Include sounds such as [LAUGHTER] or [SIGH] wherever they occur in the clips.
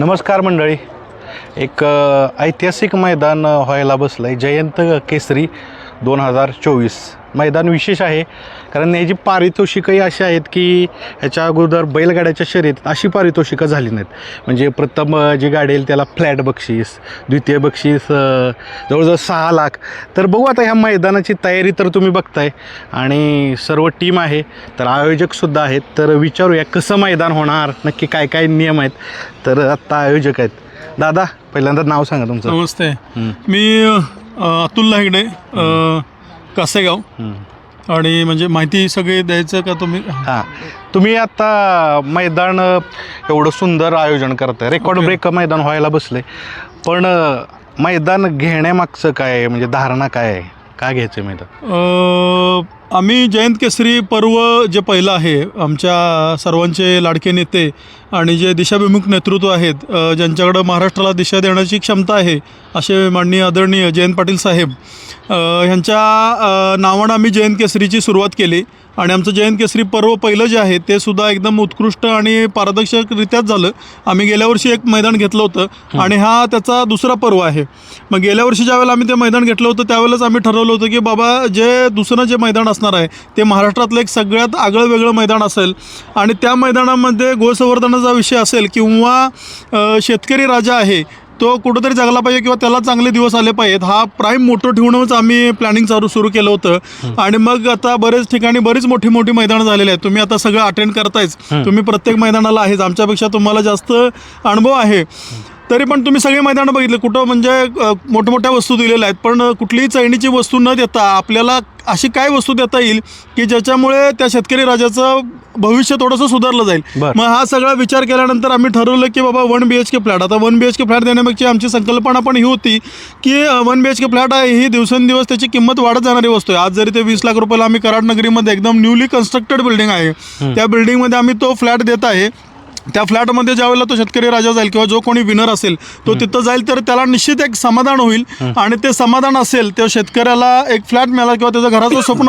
नमस्कार मंडळी. एक ऐतिहासिक मैदान व्हायला बसलं आहे जयंत केसरी दोन हजार चोवीस. मैदान विशेष आहे. कारण याची पारितोषिकही अशी आहेत की ह्याच्या अगोदर बैलगाड्याच्या शर्यतीत अशी पारितोषिकं झाली नाहीत. म्हणजे प्रथम जी गाडी येईल त्याला फ्लॅट बक्षीस द्वितीय बक्षीस जवळजवळ सहा लाख. तर बघू आता ह्या मैदानाची तयारी तर तुम्ही बघताय आणि सर्व टीम आहे. तर आयोजकसुद्धा आहेत. तर विचारूया कसं मैदान होणार नक्की काय काय नियम आहेत. तर आत्ता आयोजक आहेत. दादा पहिल्यांदा नाव सांगा तुमचं. नमस्ते. मी अतुल हेगडे अ, कासेगाव हं. आणि म्हणजे माहिती सगळी द्यायचं का तुम्ही? हां. तुम्ही आता मैदान एवढं सुंदर आयोजन करताय. Record Okay. ब्रेक मैदान व्हायला बसले. पण मैदान घेण्यामागचं काय आहे? म्हणजे धारणा काय आहे? का घ्यायचं मिळतं अ, आम्ही जयंत केसरी पर्व जे पहिलं आहे आमच्या सर्वांचे लाडके नेते आणि जे दिशाभिमुख नेतृत्व आहेत अ, ज्यांच्याकडं महाराष्ट्राला दिशा देण्याची क्षमता आहे असे माननीय आदरणीय जयंत पाटील साहेब अ, ह्यांच्या अ, नावानं आम्ही जयंत केसरीची सुरुवात केली. आणि आमचं जयंत केसरी पर्व पहिलं जे आहे ते सुद्धा एकदम उत्कृष्ट आणि पारदर्शकरित्याच झालं. आम्ही गेल्या वर्षी एक मैदान घेतलं होतं आणि हा त्याचा दुसरा पर्व आहे. मग गेल्या वर्षी ज्यावेळेला आम्ही ते मैदान घेतलं होतं त्यावेळेलाच आम्ही ठरवलं होतं की बाबा जे दुसरं जे मैदान असणार आहे ते महाराष्ट्रातलं एक सगळ्यात आगळं वेगळं मैदान असेल. आणि त्या मैदानामध्ये गोसंवर्धनाचा विषय असेल किंवा शेतकरी राजा आहे तो कुठंतरी जगला पाहिजे किंवा त्याला चांगले दिवस आले पाहिजेत. हा प्राईम मोठं ठेवूनच आम्ही प्लॅनिंग चालू सुरू केलं होतं. आणि मग आता बरेच ठिकाणी बरीच मोठी मोठी मैदानं झालेली आहेत. तुम्ही आता सगळं अटेंड करतायच तुम्ही प्रत्येक मैदानाला आहेच आमच्यापेक्षा तुम्हाला जास्त अनुभव आहे. तरी पण तुम्ही सगळे मैदानं बघितले. कुठं म्हणजे मोठमोठ्या वस्तू दिलेल्या आहेत. पण कुठलीही चैनीची वस्तू न देता आपल्याला अशी काय वस्तू देता येईल की ज्याच्यामुळे त्या शेतकरी राजाचं भविष्य थोडंसं सुधारलं जाईल. मग हा सगळा विचार केल्यानंतर आम्ही ठरवलं की बाबा one B H K flat. आता one B H K flat देण्यामागची आमची संकल्पना पण ही होती की one B H K flat आहे ही दिवसेंदिवस त्याची किंमत वाढत जाणारी वस्तू आहे. आज जरी ते वीस लाख रुपयाला आम्ही कराड नगरीमध्ये एकदम न्यूली कन्स्ट्रक्टेड बिल्डिंग आहे. त्या बिल्डिंगमध्ये आम्ही तो फ्लॅट देत आहे. त्या फ्लॅटमध्ये ज्या वेळेला तो शेतकरी राजा जाईल किंवा जो कोणी विनर असेल तो तिथं जाईल तर त्याला निश्चित एक समाधान होईल. आणि ते समाधान असेल त्या शेतकऱ्याला एक फ्लॅट मिळाला किंवा त्याचं घराचं स्वप्न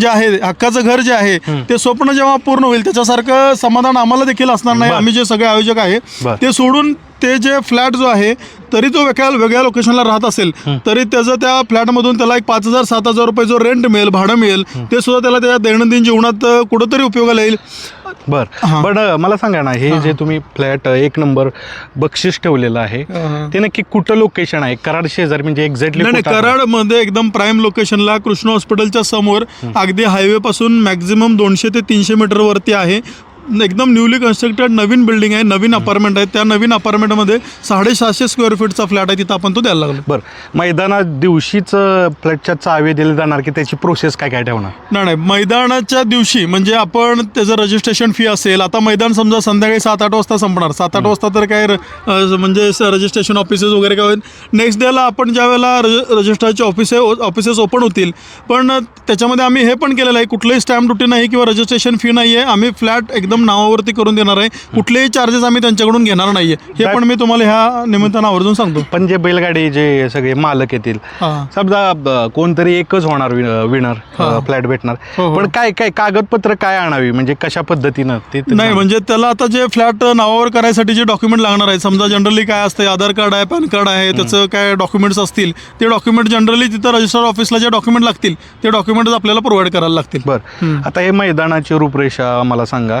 जे आहे हक्काचं घर जे आहे ते स्वप्न जेव्हा पूर्ण होईल त्याच्यासारखं समाधान आम्हाला देखील असणार नाही. आम्ही जे सगळे आयोजक आहे. ते सोडून ते जे फ्लॅट जो आहे तरी तो वेगळ्या वेगळ्या लोकेशनला राहत असेल तरी त्याचं त्या फ्लॅटमधून त्याला एक पाच हजार सात हजार रुपये जो रेंट मिळेल भाडं मिळेल ते सुद्धा त्याला त्या दैनंदिन जीवनात कुठंतरी उपयोगाला येईल. बर. पण मला सांगा ना हे जे तुम्ही फ्लॅट एक नंबर बक्षीस ठेवलेलं आहे. ते नक्की कुठं लोकेशन आहे? कराड शेजारी म्हणजे एक्झॅक्टली नाही नाही कराडमध्ये एकदम प्राईम लोकेशनला कृष्ण हॉस्पिटलच्या समोर अगदी हायवे पासून मॅक्झिमम दोनशे ते तीनशे मीटर वरती आहे. एकदम न्यूली कन्स्ट्रक्टेड नवीन बिल्डिंग आहे नवीन अपार्टमेंट आहे. त्या नवीन अपार्टमेंटमध्ये साडेसहाशे स्क्वेअर फीटचा फ्लॅट आहे तिथं आपण तो द्यायला लागलो. बर. मैदानात दिवशीच फ्लॅटच्या चावे दिले जाणार की त्याची प्रोसेस काय काय ठेवणार? नाही नाही. मैदानाच्या दिवशी म्हणजे आपण त्याचं रजिस्ट्रेशन फी असेल आता मैदान समजा संध्याकाळी सात आठ वाजता संपणार. सात आठ वाजता तर काय म्हणजे रजिस्ट्रेशन ऑफिसेस वगैरे काय होईल. नेक्स्ट डेला आपण ज्या वेळेला रज रजिस्ट्रारचे ऑफिसे ऑफिसेस ओपन होतील पण त्याच्यामध्ये आम्ही हे पण केलेलं आहे कुठलंही स्टॅम्प ड्युटी नाही किंवा रजिस्ट्रेशन फी नाही आहे आम्ही फ्लॅट एकदम नावावरती करून देणार आहे. कुठलेही चार्जेस आम्ही त्यांच्याकडून घेणार नाही आहे हे पण मी तुम्हाला ह्या निमित्तानं आवर्जून सांगतो. पण जे बैलगाडी जे सगळे मालक येतील समजा ब- कोणतरी एकच होणार विनर. फ्लॅट भेटणार. हो, हो. पण काय काय कागदपत्र काय आणावी? म्हणजे कशा पद्धतीनं ते ते नाही. म्हणजे त्याला आता जे फ्लॅट नावावर करायसाठी जे डॉक्युमेंट लागणार आहे समजा जनरली काय असते आधार कार्ड आहे पॅन कार्ड आहे त्याचं काय डॉक्युमेंट्स असतील ते डॉक्युमेंट जनरली तिथं रजिस्टर ऑफिसला जे डॉक्युमेंट लागतील ते डॉक्युमेंट्स आपल्याला प्रोव्हाइड करायला लागतील. बर. आता हे मैदानाची रूपरेषा मला सांगा.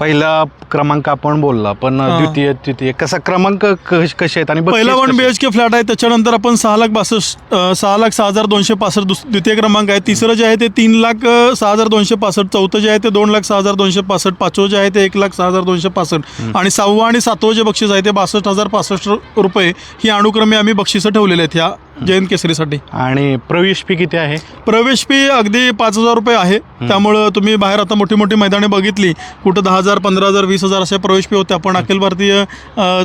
पहिला क्रमांक आपण बोलला पण हा. द्वितीय तृतीय कसा क्रमांक कश- कसे आहेत? आणि बक्षीस पहिला वन कसे बी आहेत? एच के फ्लॅट आहे त्याच्यानंतर आपण सहा लाख बासष्ट अं, सहा लाख सहा हजार दोनशे पासष्ट दुस द्वितीय क्रमांक आहे. तिसरं जे आहे ते तीन लाख अं, सहा हजार दोनशे पासष्ट चौथं जे आहे ते दोन लाख सहा हजार दोनशे पासष्ट पाचवं जे आहे ते एक लाख सहा हजार दोनशे पासष्ट आणि सहावं आणि सातवं जे बक्षीस आहे ते बासष्ट हजार पासष्ट रु- रुपये ही अनुक्रमे आम्ही बक्षिसं ठेवलेले आहेत ह्या जयंत केसरीसाठी. आणि प्रवेश फी किती आहे? प्रवेश फी अगदी पाच हजार रुपये आहे. त्यामुळं तुम्ही बाहेर आता मोठी मोठी मैदाने बघितली कुठं दहा हजार पंधरा हजार वीस हजार अशा प्रवेश फी होत्या पण अखिल भारतीय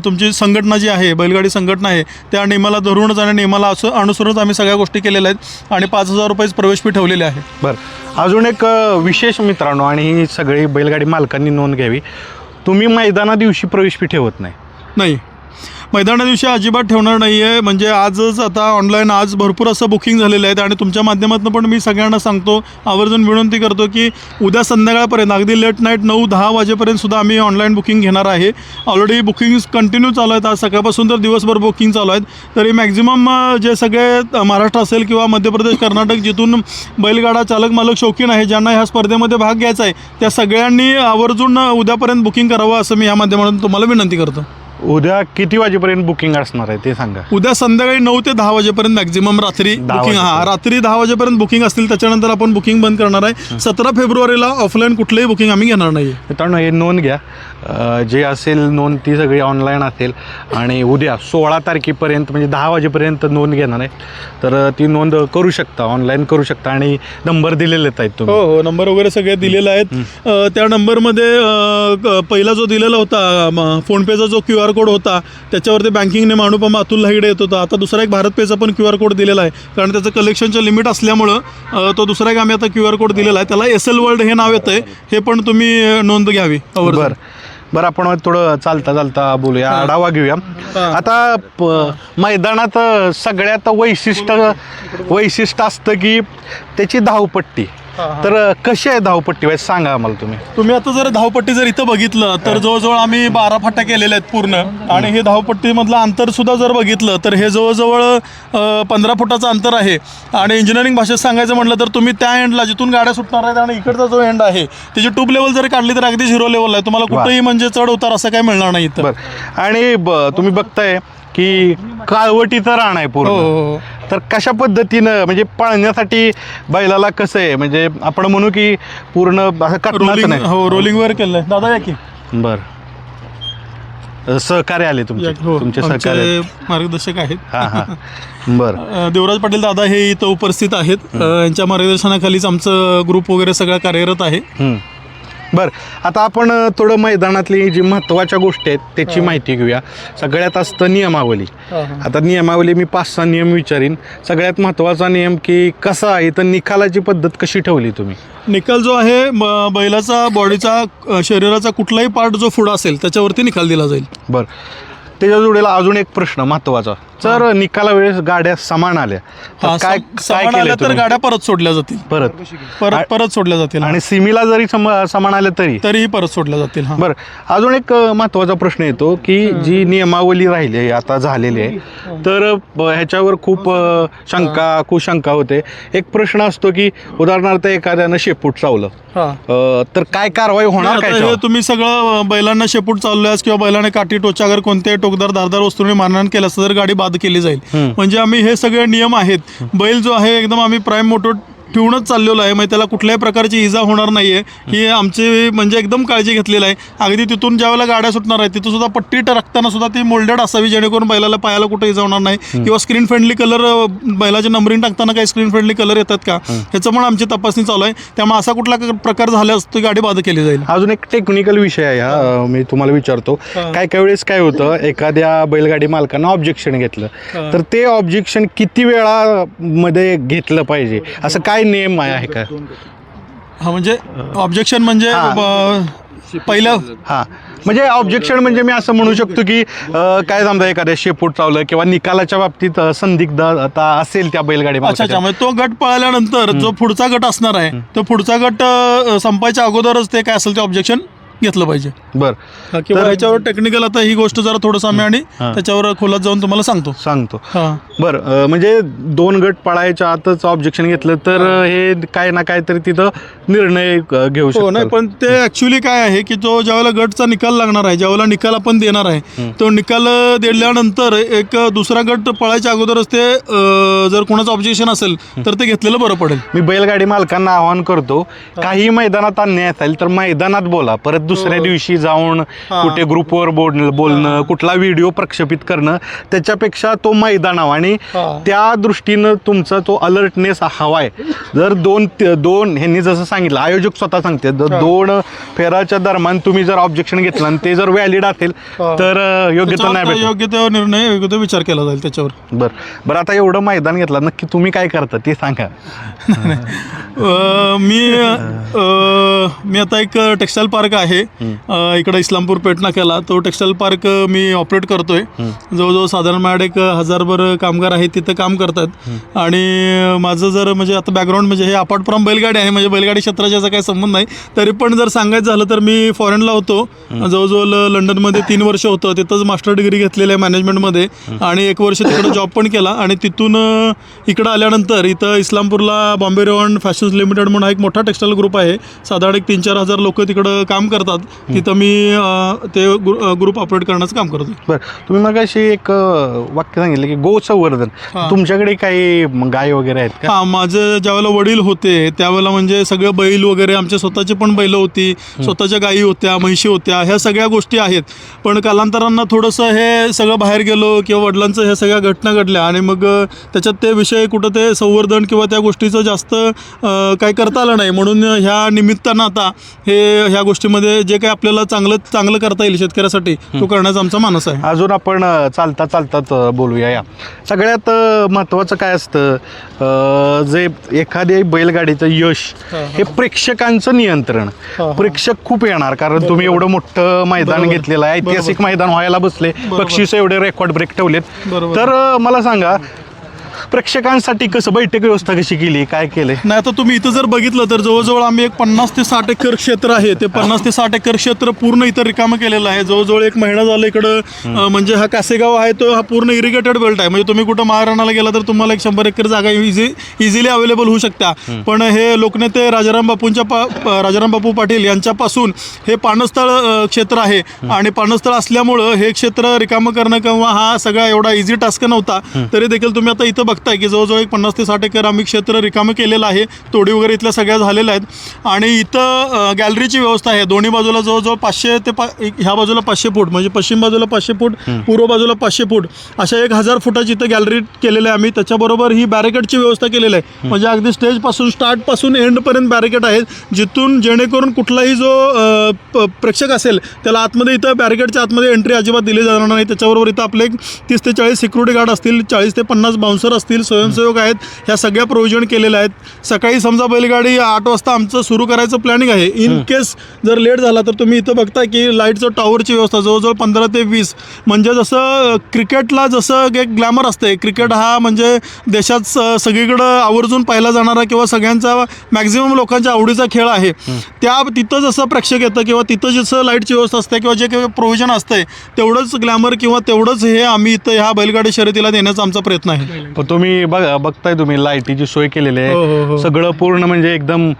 तुमची संघटना जी आहे बैलगाडी संघटना आहे त्या नियमाला धरूनच आणि नियमाला असं अनुसरूनच आम्ही सगळ्या गोष्टी केलेल्या आहेत आणि पाच हजार रुपयेच प्रवेश फी ठेवलेली आहे. बरं. अजून एक विशेष मित्रांनो आणि ही सगळी बैलगाडी मालकांनी नोंद घ्यावी. तुम्ही मैदाना दिवशी प्रवेश फी ठेवत नाही. नाही. मैदाना दिवशी अजिबात ठेवणार नाही आहे म्हणजे आजच आता ऑनलाईन आज भरपूर असं बुकिंग झालेलं आहे आणि तुमच्या माध्यमातून पण मी सगळ्यांना सांगतो आवर्जून विनंती करतो की उद्या संध्याकाळपर्यंत अगदी लेट नाईट नऊ दहा वाजेपर्यंत सुद्धा आम्ही ऑनलाईन बुकिंग घेणार आहे. ऑलरेडी बुकिंग कंटिन्यू चालू आहेत. आज सकाळपासून तर दिवसभर बुकिंग चालू आहेत. तरी मॅक्झिमम जे सगळे महाराष्ट्र असेल किंवा मध्य प्रदेश कर्नाटक जिथून बैलगाडा चालक मालक शौकीन आहे ज्यांना ह्या स्पर्धेमध्ये भाग घ्यायचा आहे त्या सगळ्यांनी आवर्जून उद्यापर्यंत बुकिंग करावं असं मी या माध्यमातून तुम्हाला विनंती करतो. उद्या किती वाजेपर्यंत बुकिंग असणार आहे ते सांगा. उद्या संध्याकाळी नऊ ते दहा वाजेपर्यंत मॅक्झिमम रात्री दहा बुकिंग हा वाजेपर्यंत. रात्री दहा वाजेपर्यंत बुकिंग असतील त्याच्यानंतर आपण बुकिंग बंद करणार आहे. सतरा फेब्रुवारीला ऑफलाईन कुठलंही बुकिंग आम्ही घेणार नाही मित्रांनो हे नोंद घ्या. अ, जे असेल नोंद ती सगळी ऑनलाईन असेल. आणि उद्या सोळा तारखेपर्यंत म्हणजे दहा वाजेपर्यंत नोंद घेणार आहे. तर अ, ती नोंद करू शकता ऑनलाईन करू शकता. आणि नंबर दिलेलेच आहेत हो तुम्ही. हो नंबर वगैरे सगळे दिलेले आहेत. अ, त्या नंबरमध्ये अ, क- पहिला जो दिलेला होता म, फोनपेचा जो क्यू आर कोड होता त्याच्यावरती बँकिंग नेम अनुपमा अतुल लाहिडे येत होता. आता दुसरा एक भारत पेचा पण क्यू आर कोड दिलेला आहे. कारण त्याचं कलेक्शनचं लिमिट असल्यामुळं तो दुसरा एक आम्ही आता क्यू आर कोड दिलेला आहे. त्याला एस एल वर्ल्ड हे नाव येतं आहे हे पण तुम्ही नोंद घ्यावी. बरं. बरं आपण थोडं चालता चालता बोलूया. आढावा घेऊया. आता प- मैदानात सगळ्यात वैशिष्ट्य वैशिष्ट्य असतं की त्याची धावपट्टी. तर कशी आहे धावपट्टी? वाईज सांगा आम्हाला तुम्ही. तुम्ही आता जर धावपट्टी जर इथं बघितलं तर जवळजवळ आम्ही बारा फाट्या केलेल्या आहेत पूर्ण. आणि हे धावपट्टीमधलं अंतर सुद्धा जर बघितलं तर हे जवळजवळ पंधरा फुटाचं अंतर आहे. आणि इंजिनिअरिंग भाषेत सांगायचं म्हटलं तर तुम्ही त्या एंडला जिथून गाड्या सुटणार आहेत आणि इकडचा जो एंड आहे त्याची ट्यूब लेवल जर काढली तर अगदी झिरो लेवल आहे. तुम्हाला. कुठेही म्हणजे चढ उतार असं काही मिळणार नाही आणि तुम्ही बघताय की काळवटीचं रान आहे हो पूर्ण हो. तर कशा पद्धतीनं म्हणजे पळण्यासाठी बैलाला कसं आहे? म्हणजे आपण म्हणू की पूर्ण असं रोलिंग नाही. हो रोलिंगवर केलंय. दादा या की. बर. सहकार्य आले तुमचे. हो तुमचे सहकार्य आमचे मार्गदर्शक आहेत. हा हा. बर. अ, देवराज पाटील दादा हे इथं उपस्थित आहेत. अ, यांच्या मार्गदर्शनाखालीच आमचं ग्रुप वगैरे सगळं कार्यरत आहे. हम्म. बर आता आपण थोडं मैदानातली जी महत्त्वाच्या गोष्टी आहेत त्याची माहिती घेऊया. सगळ्यात असतं नियमावली. आता नियमावली मी पाच सहा नियम विचारीन. सगळ्यात महत्त्वाचा नियम की कसा आहे तर निकालाची पद्धत कशी ठेवली तुम्ही? निकाल जो आहे बैलाचा बॉडीचा शरीराचा कुठलाही पार्ट जो पुढं असेल त्याच्यावरती निकाल दिला जाईल. बर. त्याच्या जोडीला अजून एक प्रश्न महत्त्वाचा जर निकाला वेळेस गाड्या समान आल्या. तर हा, काय काय समान आल्या केलं तर तुम्ही? गाड्या परत सोडल्या जातील. परत. परत परत सोडल्या जातील आणि सिमीला जरी सम समान आल्या तरी? तरीही परत सोडल्या जातील हा. बरं. अजून एक अ, महत्त्वाचा प्रश्न येतो की जी नियमावली राहिली आहे आता झालेली आहे तर ब- ह्याच्यावर खूप अ, शंका कुशंका होते. एक प्रश्न असतो की उदाहरणार्थ एखाद्यानं शेपूट चावलं. हा. अ, तर काय कारवाई होणार आता काय हे त्याच्यावर? तुम्ही सगळं अ, बैलांना शेपूट चालल्यास किंवा बैलाने काठी टोचा अगर कोणत्याही टोकदार धारदार वस्तूने मारहाण केल्यास तर गाडी बाद केली जाईल. म्हणजे आम्ही हे सगळे नियम आहेत बैल जो आहे एकदम आम्ही प्राईम मोटो ठेवूनच चाललेलो आहे. म्हणजे त्याला कुठल्याही प्रकारची इजा होणार नाहीये. ही आमची म्हणजे एकदम काळजी घेतलेली आहे. अगदी तिथून ज्या वेळेला गाड्या सुटणार आहेत तिथून सुद्धा पट्टी टाकताना सुद्धा ती मोल्डेड असावी जेणेकरून बैलाला पायाला कुठे इजा होणार नाही. किंवा स्क्रीन फ्रेंडली कलर बैलाचे नंबरिंग टाकताना काही स्क्रीन फ्रेंडली कलर येतात का? ह्याचं पण आमची तपासणी चालू आहे. त्यामुळे असा कुठला प्रकार झाल्यास ती गाडी बाद केली जाईल. अजून एक टेक्निकल विषय आहे हा. मी तुम्हाला विचारतो. काय काय वेळेस काय होतं एखाद्या बैलगाडी मालकानं ऑब्जेक्शन घेतलं. तर ते ऑब्जेक्शन किती वेळा मध्ये घेतलं पाहिजे? असं काय नियम आहे आहे का हा म्हणजे ऑब्जेक्शन म्हणजे पहिलं? हा. म्हणजे ऑब्जेक्शन म्हणजे मी असं म्हणू शकतो की काय समजा एखाद्या शेपूट चावलं किंवा निकालाच्या बाबतीत संदिग्धता असेल त्या बैलगाडी अच्छा अच्छा. म्हणजे तो गट पळाल्यानंतर जो पुढचा गट असणार आहे तो पुढचा गट संपायच्या अगोदरच ते काय असेल ते ऑब्जेक्शन घेतलं पाहिजे. बर. किंवा तर- ह्याच्यावर टेक्निकल आता ही गोष्ट जरा थोडंसं आम्ही आणि हा. त्याच्यावर खोलात जाऊन तुम्हाला सांगतो. सांगतो. हा. बर अ, म्हणजे दोन गट पळायच्या आतच ऑब्जेक्शन घेतलं तर अ, हे काय ना काय तरी तिथं निर्णय अ, घेऊ हो नाही शकतो पण ते ऍक्च्युली काय आहे की तो ज्यावेळेला गटचा निकाल लागणार आहे ज्यावेळेला निकाल आपण देणार आहे तो निकाल दिल्यानंतर एक दुसरा गट पळायच्या अगोदरच ते अ, जर कोणाचं ऑब्जेक्शन असेल तर ते घेतलेलं बरं पडेल. मी बैलगाडी मालकांना आवाहन करतो काही मैदानात अन्याय असेल तर मैदानात बोला परत दुसऱ्या दिवशी जाऊन हा. कुठे ग्रुपवर बोल बोलणं कुठला व्हिडिओ प्रक्षेपित करणं त्याच्यापेक्षा तो मैदानावर आणि हा. त्या दृष्टीनं तुमचा तो अलर्टनेस हवाय जर दोन दोन ह्यांनी जसं सांगितलं आयोजक स्वतः सांगते जर दोन फेराच्या दरम्यान तुम्ही जर ऑब्जेक्शन घेतलं आणि ते जर व्हॅलिड असेल हा. तर अ, योग्य तर त्याच्यावर नाही योग्य तो निर्णय योग्य तो विचार केला जाईल त्याच्यावर. बर. बरं आता एवढं मैदान घेतलं नक्की तुम्ही काय करता ते सांगा. [LAUGHS] मी मी आता एक टेक्स्टाईल पार्क आहे. आहे. इकडं इस्लामपूर पेठ नाक्याला तो टेक्स्टाईल पार्क मी ऑपरेट करतोय. जवळजवळ साधारण माझ्याकडे एक हजारभर कामगार आहेत तिथं काम करतात. आणि माझं जर म्हणजे आता बॅकग्राऊंड म्हणजे हे अपार्ट फ्रॉम बैलगाडी आहे म्हणजे बैलगाडी क्षेत्राचा याचा काही संबंध नाही. तरी पण जर सांगायचं झालं तर मी फॉरेनला होतो. जवळजवळ लंडनमध्ये तीन वर्ष होतं. तिथंच मास्टर डिग्री घेतलेली आहे मॅनेजमेंटमध्ये आणि एक वर्ष तिकडं जॉब पण केला. आणि तिथून इकडं आल्यानंतर इथं इस्लामपूरला बॉम्बे रेवॉन फॅशन्स लिमिटेड म्हणून हा एक मोठा टेक्स्टाईल ग्रुप आहे. साधारण एक तीन चार हजार लोक तिकडं काम करतात. तिथं मी अ, ते ग्रुप ऑपरेट करण्याचं काम करतो बरं तुम्ही मग अशी एक अ, वाक्य सांगितलं की गो संवर्धन हां. तुमच्याकडे काही म, गाय वगैरे आहेत का? हा माझे ज्यावेळेला वडील होते त्यावेळेला म्हणजे सगळं बैल वगैरे आमच्या स्वतःची पण बैल होती स्वतःच्या गायी होत्या म्हशी होत्या ह्या सगळ्या गोष्टी आहेत. पण कालांतरांना थोडंसं हे सगळं बाहेर गेलो किंवा वडिलांचं ह्या सगळ्या घटना घडल्या आणि मग अ, त्याच्यात ते विषय कुठं ते संवर्धन किंवा त्या गोष्टीचं जास्त अ, काही करता आलं नाही. म्हणून ह्या निमित्तानं आता हे ह्या गोष्टीमध्ये जे काही आपल्याला चांगलं चांगलं करता येईल शेतकऱ्यासाठी तो करण्याचा आमचा मानस आहे अजून आपण अ, चालता चालताच अ, बोलूया या सगळ्यात अ, महत्त्वाचं काय असतं अ, जे एखाद्या बैलगाडीचं यश हां, हे प्रेक्षकांचं नियंत्रण हां. प्रेक्षक खूप येणार कारण तुम्ही एवढं मोठं मैदान बरोबर. घेतलेलं आहे ऐतिहासिक मैदान व्हायला बसले. बक्षीस एवढे रेकॉर्ड ब्रेक ठेवलेत बरोबर. तर अ, मला सांगा प्रेक्षकांसाठी कसं बैठक व्यवस्था कशी केली? काय केलंय? नाही आता तुम्ही इथं जर बघितलं तर जवळजवळ आम्ही एक पन्नास ते साठ एकर क्षेत्र आहे. ते पन्नास ते साठ एकर क्षेत्र पूर्ण इथं रिकामं केलेलं आहे. जवळजवळ एक महिना झाला इकडं अं, म्हणजे हा कासेगाव आहे तो हा पूर्ण इरिगेटेड बेल्ट आहे. म्हणजे तुम्ही कुठं महाराणाला गेला तर तुम्हाला एक शंभर एकर जागा इझी इझिली अवेलेबल होऊ शकता पण हे लोकनेते राजाराम बापूंच्या पा प- राजाराम बापू पाटील यांच्यापासून हे पाणस्थळ अं, क्षेत्र आहे. आणि पाणस्थळ असल्यामुळं हे क्षेत्र रिकामं करणं किंवा हा सगळा एवढा इझी टास्क नव्हता. तरी देखील तुम्ही आता इथं बघताय की जवळजवळ एक पन्नास ते साठ एकर आम्ही क्षेत्र रिकामं केलेलं आहे. तोडी वगैरे इथल्या सगळ्या झालेल्या आहेत. आणि इथं गॅलरीची व्यवस्था आहे. दोन्ही बाजूला जवळजवळ पाचशे ते पा ह्या बाजूला पाचशे फूट म्हणजे पश्चिम बाजूला पाचशे फूट पूर्व बाजूला पाचशे फूट अशा एक हजार फुटाची इथं गॅलरी केलेली आहे आम्ही. त्याच्याबरोबर ही बॅरिकेडची व्यवस्था केलेली आहे. म्हणजे अगदी स्टेजपासून स्टार्टपासून एंडपर्यंत बॅरिकेड आहेत जिथून जेणेकरून कुठलाही जो प्रेक्षक असेल त्याला आतमध्ये इथं बॅरिकेडच्या आतमध्ये एंट्री अजिबात दिली जाणार नाही. त्याच्याबरोबर इथं आपले एक तीस ते चाळीस सिक्युरिटी गार्ड असतील चाळीस ते पन्नास बाउन्सर असतील स्वयंसेवक आहेत ह्या सगळ्या प्रोव्हिजन केलेल्या आहेत. सकाळी समजा बैलगाडी आठ वाजता आमचं सुरू करायचं प्लॅनिंग आहे. इन केस जर लेट झाला तर तुम्ही इथं बघता की लाईटचं टॉवरची व्यवस्था जवळजवळ पंधरा ते वीस. म्हणजे जसं क्रिकेटला जसं एक ग्लॅमर असते क्रिकेट हा म्हणजे देशात स- सगळीकडं आवर्जून पाहिला जाणारा किंवा सगळ्यांचा मॅक्झिमम लोकांच्या आवडीचा खेळ आहे. त्या तिथं जसं प्रेक्षक येतं किंवा तिथं जसं लाईटची व्यवस्था असते किंवा जे काही प्रोव्हिजन असते तेवढंच ग्लॅमर किंवा तेवढंच हे आम्ही इथं ह्या बैलगाडी शर्यतीला देण्याचा आमचा प्रयत्न आहे. तुम्ही बघा बघताय तुम्ही लाईटीची सोय केलेली हो, हो, हो. आहे सगळं पूर्ण म्हणजे एकदम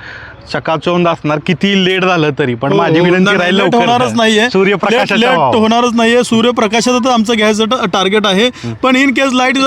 चकाचौंध असणार. किती लेट झालं तरी पण हो, माझी हो, विनंती राहील लवकर होणारच द्या. नाहीये. सूर्यप्रकाशाच्या लेट वाव. होणारच नाहीये. सूर्यप्रकाशाचं तर आमचं घ्यायचं टार्गेट आहे. पण इन केस लाइट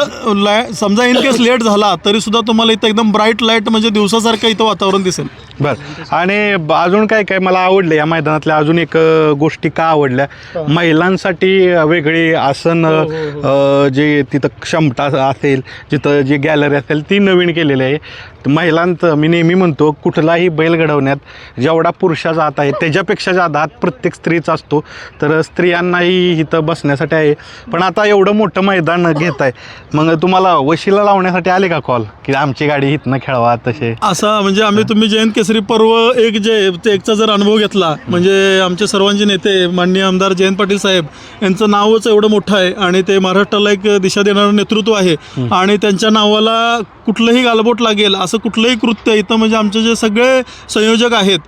समजा इन केस लेट झाला तरी सुद्धा तुम्हाला इथं एकदम ब्राईट लाइट म्हणजे दिवसासारखं इथं वातावरण दिसेल. बर. आणि ब- अजून काय काय मला आवडलं या मैदानातल्या? अजून एक अ, गोष्टी का आवडल्या? महिलांसाठी वेगळी आसन हो, अ, जे तिथं क्षमता असेल जिथं जी गॅलरी असेल ती नवीन केलेली आहे. तर महिलांचं मी नेहमी म्हणतो कुठलाही बैल घडवण्यात जेवढा पुरुषाचा हात आहे त्याच्यापेक्षा जादा हात प्रत्येक स्त्रीचा असतो. तर स्त्रियांनाही इथं बसण्यासाठी आहे. पण आता एवढं मोठं मैदान घेत आहे. मग तुम्हाला वशीला लावण्यासाठी आले का कॉल की आमची गाडी इथनं खेळवा तसे. असा म्हणजे आम्ही तुम्ही जयंत केसरी पर्व एक जे ते एकचा जर अनुभव घेतला म्हणजे आमचे सर्वांचे नेते माननीय आमदार जयंत पाटील साहेब यांचं नावच एवढं मोठं आहे आणि ते महाराष्ट्राला एक दिशा देणारं नेतृत्व आहे. आणि त्यांच्या नावाला कुठलंही गालबोट लागेल असं कुठलंही कृत्य इथं म्हणजे आमचे जे सगळे संयोजक आहेत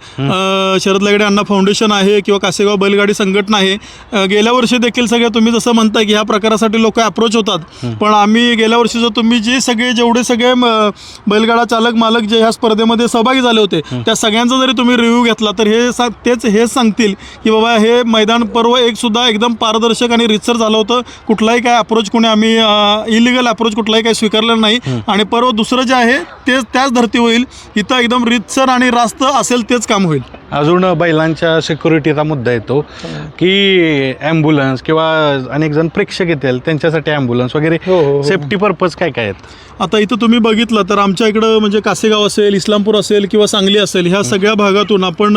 शरद लगडे अण्णा फाउंडेशन आहे किंवा कासेगाव बैलगाडी संघटना आहे गेल्या वर्षी देखील सगळे तुम्ही जसं म्हणताय की ह्या प्रकारासाठी लोक अप्रोच होतात. पण आम्ही गेल्या वर्षी जर तुम्ही जे सगळे जेवढे सगळे बैलगाडा चालक मालक जे ह्या स्पर्धेमध्ये सहभागी झाले होते त्या सगळ्यांचा जरी तुम्ही रिव्ह्यू घेतला तर हे सा तेच हेच सांगतील की बाबा हे मैदान पर्व एक सुद्धा एकदम पारदर्शक आणि रितसर झालं होतं. कुठलाही काय अप्रोच कोणी आम्ही इलिगल अप्रोच कुठलाही काही स्वीकारलेलं नाही. आणि पर्व दुसरं जे आहे तेच त्याच धर्ती होईल. इथं एकदम रितसर आणि रास्त असेल तेच काम होईल. अजून बैलांच्या सिक्युरिटीचा मुद्दा येतो की ॲम्ब्युलन्स किंवा अनेक जण प्रेक्षक येतील त्यांच्यासाठी ॲम्ब्युलन्स वगैरे हो, हो, हो. सेफ्टी पर्पज काय काय आहेत? आता इथं तुम्ही बघितलं तर आमच्या इकडं म्हणजे कासेगाव असेल इस्लामपूर असेल किंवा सांगली असेल ह्या सगळ्या भागातून आपण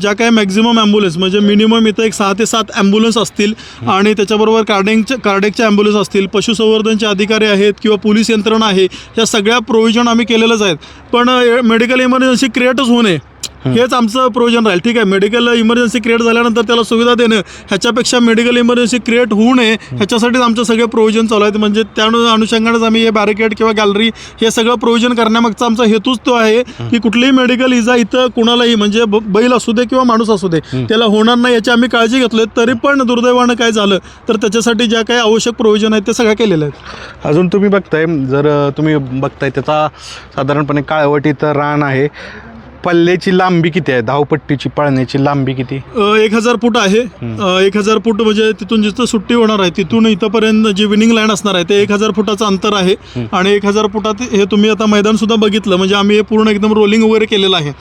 ज्या काही मॅक्झिमम ॲम्ब्युलन्स म्हणजे मिनिमम इथं एक सहा ते सात ॲम्ब्युलन्स असतील आणि त्याच्याबरोबर कार्डिंगच्या कार्डेकच्या ॲम्ब्युलन्स असतील पशुसंवर्धनचे अधिकारी आहेत किंवा पोलीस यंत्रणा आहे या सगळ्या प्रोव्हिजन आम्ही केलेलंच आहेत. पण मेडिकल इमर्जन्सी क्रिएटच होऊ नये. हेच आमचं प्रोविजन राहील. ठीक आहे मेडिकल इमर्जन्सी क्रिएट झाल्यानंतर त्याला सुविधा देणं ह्याच्यापेक्षा मेडिकल इमर्जन्सी क्रिएट होऊ नये ह्याच्यासाठीच आमचे सगळे प्रोव्हिजन चालू आहेत. म्हणजे त्या अनु- अनुषंगानेच आम्ही हे बॅरिकेड किंवा गॅलरी हे सगळं प्रोव्हिजन करण्यामागचा आमचा हेतूच तो आहे की कुठलीही मेडिकल इजा इथं कुणालाही म्हणजे बैल असू दे किंवा माणूस असू दे त्याला होणार नाही याची आम्ही काळजी घेतलोय तरी पण दुर्दैवानं काय झालं तर त्याच्यासाठी ज्या काही आवश्यक प्रोव्हिजन आहेत ते सगळ्या केलेल्या आहेत. अजून तुम्ही बघताय जर तुम्ही बघताय त्याचा साधारणपणे काळवटीचं रान आहे. पल्ल्याची लांबी किती आहे? धावपट्टीची पळण्याची लांबी किती? अ, एक हजार फूट आहे. अ, एक हजार फूट म्हणजे तिथून जिथं सुट्टी होणार आहे तिथून इथंपर्यंत जी विनिंग लाईन असणार आहे ते एक हजार फुटाचं अंतर आहे. आणि एक हजार फुटात हे तुम्ही आता मैदान सुद्धा बघितलं. म्हणजे आम्ही हे पूर्ण एकदम रोलिंग वगैरे केलेलं आहे.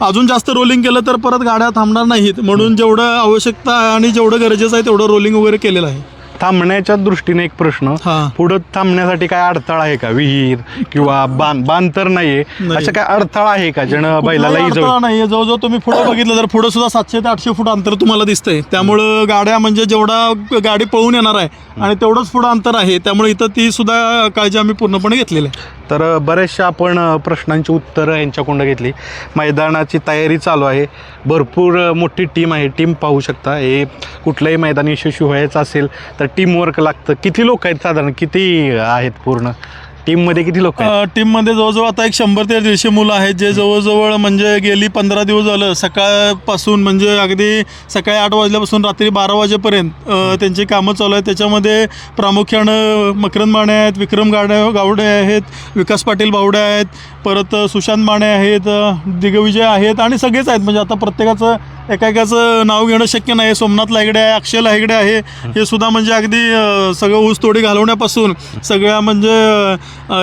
अजून जास्त रोलिंग केलं तर परत गाड्या थांबणार नाहीत. म्हणून जेवढं आवश्यकता आणि जेवढं गरजेचं आहे तेवढं रोलिंग वगैरे केलेलं आहे. थांबण्याच्या दृष्टीने एक प्रश्न. हां. पुढं थांबण्यासाठी काय अडथळा आहे का? विहीर किंवा बांध बांध तर नाहीये. नाही. असं काय अडथळा आहे का? ज्यानं बैलाला कुठलाही इजा अडथळा नाही जवळजवळ तुम्ही पुढे बघितलं तर पुढे सुद्धा सातशे ते आठशे फूट अंतर तुम्हाला दिसतंय. त्यामुळं गाड्या म्हणजे जेवढा गाडी पळून येणार आहे आणि तेवढंच पुढं अंतर आहे. त्यामुळे इथं ती सुद्धा काळजी आम्ही पूर्णपणे घेतलेली आहे. तर बऱ्याचशा आपण अ, प्रश्नांची उत्तरं यांच्याकडून घेतली. मैदानाची तयारी चालू आहे. भरपूर अ, मोठी टीम आहे. टीम पाहू शकता. हे कुठलंही मैदान यशस्वी व्हायचं असेल तर टीमवर्क लागतं. किती लोक आहेत साधारण? किती आहेत पूर्ण? टीममध्ये किती लोक टीममध्ये जवळजवळ आता एक शंभर ते दीडशे मुलं आहेत जे जवळजवळ म्हणजे गेली पंधरा दिवस झालं. सकाळपासून म्हणजे अगदी सकाळी आठ वाजल्यापासून रात्री बारा वाजेपर्यंत त्यांची कामं चालू आहेत. त्याच्यामध्ये प्रामुख्यानं मकरंद माने आहेत विक्रम गाडे गावडे आहेत विकास पाटील बावडे आहेत परत सुशांत माने आहेत दिग्विजय आहेत आणि सगळेच आहेत. म्हणजे आता प्रत्येकाचं एकाएकाचं नाव घेणं शक्य नाही. सोमनाथ लायगडे आहे अक्षय लायगडे आहे. हे सुद्धा म्हणजे अगदी सगळं ऊस तोडी घालवण्यापासून सगळ्या म्हणजे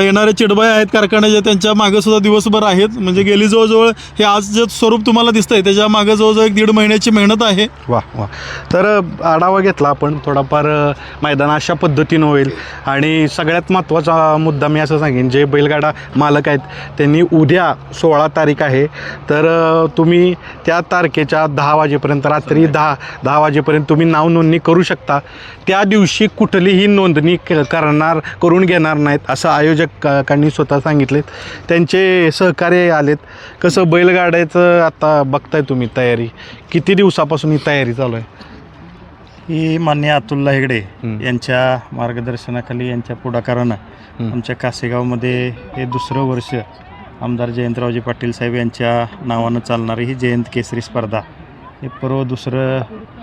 येणारे चिडबाय आहेत कारखान्याचे त्यांच्या मागं सुद्धा दिवसभर आहेत. म्हणजे गेली जवळजवळ हे आज जे स्वरूप तुम्हाला दिसतंय त्याच्या मागं जवळजवळ एक दीड महिन्याची मेहनत आहे. वा वा. तर आढावा घेतला आपण. थोडाफार मैदान अशा पद्धतीनं होईल. आणि सगळ्यात महत्त्वाचा मुद्दा मी असं सांगेन जे बैलगाडा मालक आहेत त्यांनी उद्या सोळा तारीख आहे. तर तुम्ही त्या तारखेच्या दहा वाजेपर्यंत रात्री दहा दहा वाजेपर्यंत तुम्ही नाव नोंदणी करू शकता. त्या दिवशी कुठलीही नोंदणी क- करणार करून घेणार नाहीत असं आयोजकांनी स्वतः सांगितलेत. त्यांचे सहकार्य आलेत. कसं बैलगाड्याचं आता बघताय तुम्ही तयारी. किती दिवसापासून ही तयारी चालू आहे? ही मान्य अतुल्ला हेगडे. यांच्या मार्गदर्शनाखाली यांच्या पुढाकारानं. आमच्या कासेगावमध्ये हे दुसरं वर्ष आमदार जयंतरावजी पाटील साहेब यांच्या नावानं चालणारी ही जयंत केसरी स्पर्धा. हे पर्व दुसरं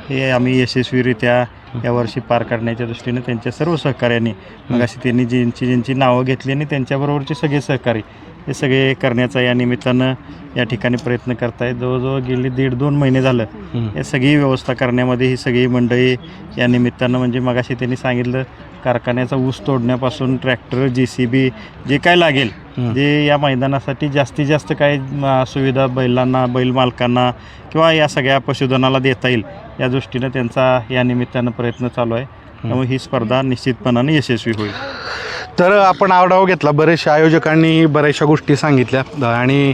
हे आम्ही यशस्वीरित्या यावर्षी पार काढण्याच्या दृष्टीनं त्यांच्या सर्व सहकार्यांनी मग अशी त्यांनी ज्यांची ज्यांची नावं घेतली आणि त्यांच्याबरोबरचे सगळे सहकारी हे सगळे करण्याचा या निमित्तानं या ठिकाणी प्रयत्न करतायत जवळजवळ गेली दीड दोन महिने झालं. हं. हे सगळी व्यवस्था करण्यामध्ये ही सगळी मंडळी या निमित्तानं म्हणजे मगाशी त्यांनी सांगितलं कारखान्याचा ऊस तोडण्यापासून ट्रॅक्टर जे सी बी जे काय लागेल. जे या मैदानासाठी जास्तीत जास्त काय सुविधा बैलांना बैल मालकांना किंवा या सगळ्या पशुधनाला देता येईल या दृष्टीनं त्यांचा या निमित्तानं प्रयत्न चालू आहे. त्यामुळे ही स्पर्धा निश्चितपणाने यशस्वी होईल. तर आपण आढावा घेतला. बरेचशा आयोजकांनी बऱ्याचशा गोष्टी सांगितल्या. आणि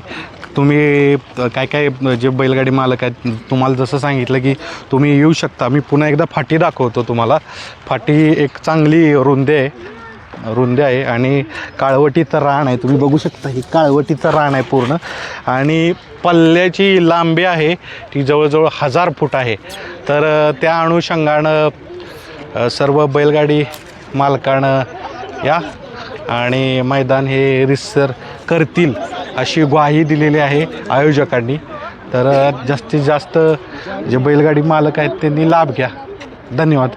तुम्ही काय काय जे बैलगाडी मालक आहेत तुम्हाला जसं सांगितलं की तुम्ही येऊ शकता. मी पुन्हा एकदा फाटी दाखवतो तुम्हाला. फाटी एक चांगली रुंदे आहे. रुंदे आहे आणि काळवटीचं रान आहे. तुम्ही बघू शकता ही काळवटीचं रान आहे पूर्ण. आणि पल्ल्याची लांबी आहे. ती जवळजवळ हजार फूट आहे. तर त्या अनुषंगानं सर्व बैलगाडी मालकानं या. आणि मैदान हे रिसर करतील अशी ग्वाही दिलेली आहे आयोजकांनी. तर जास्तीत जास्त जे बैलगाडी मालक आहेत त्यांनी लाभ घ्या. धन्यवाद.